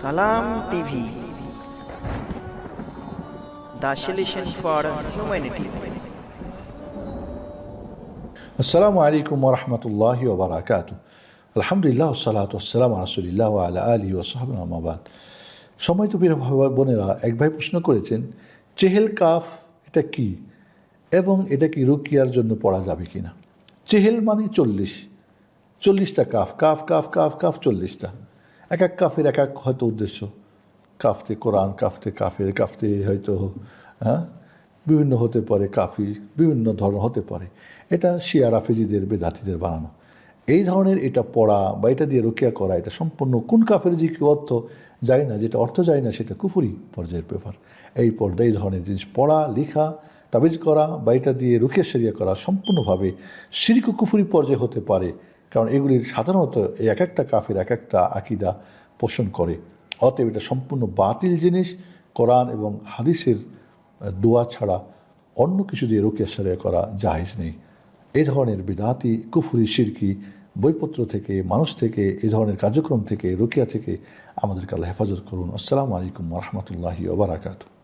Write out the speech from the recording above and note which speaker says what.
Speaker 1: সালাম TV. The for humanity.
Speaker 2: আসসালামু আলাইকুম ওরহমতুল্লাহ ওবরাকাত আলহামদুলিল্লাহ সালাত আসসালাম রসুলিল্লাহ আলা আলী ওসাহাব আমাবাদ সময় তো বীর বোনেরা, এক ভাই প্রশ্ন করেছেন, চেহেল কাফ এটা কি? এবং এটা কি রুকিয়ার জন্য পড়া যাবে কি না চেহেল মানে চল্লিশ। চল্লিশটা কাফ কাফ কাফ কাফ কাফ চল্লিশটা। এক এক কাফের এক এক হয়তো উদ্দেশ্য। কাফতে কোরআন, কাফতে কাফের, কাফতে হয়তো হ্যাঁ? বিভিন্ন হতে পারে কাফি বিভিন্ন ধরনের হতে পারে। এটা শিয়া রাফেজিদের, বেদাতিদের বানানো। এই ধরনের এটা পড়া বা এটা দিয়ে রুকিয়া করা, এটা সম্পূর্ণ কোন কাফের যে কি অর্থ যায় না, যেটা অর্থ যায় না, সেটা কুফুরি পর্যায়ের ব্যাপার। এই পর্যায়ে এই ধরনের জিনিস পড়া, লেখা, তাবিজ করা বা এটা দিয়ে রুকিয়া সেরিয়া করা সম্পূর্ণভাবে সিরিক কুফুরি পর্যায়ে হতে পারে। কারণ এগুলির সাধারণত এই এক একটা কাফের, এক একটা আকিদা পোষণ করে। অতএব এটা সম্পূর্ণ বাতিল জিনিস। কোরআন এবং হাদিসের দোয়া ছাড়া অন্য কিছু দিয়ে রুকিয়া সারিয়া করা জাহেজ নেই। এ ধরনের বিদাতি, কুফুরি শিরকি বইপত্র থেকে, মানুষ থেকে, এ ধরনের কার্যক্রম থেকে, রুকিয়া থেকে আমাদেরকে আল্লাহ হেফাজত করুন। আসসালামু আলাইকুম রহমতুল্লাহি ওবরাকাতু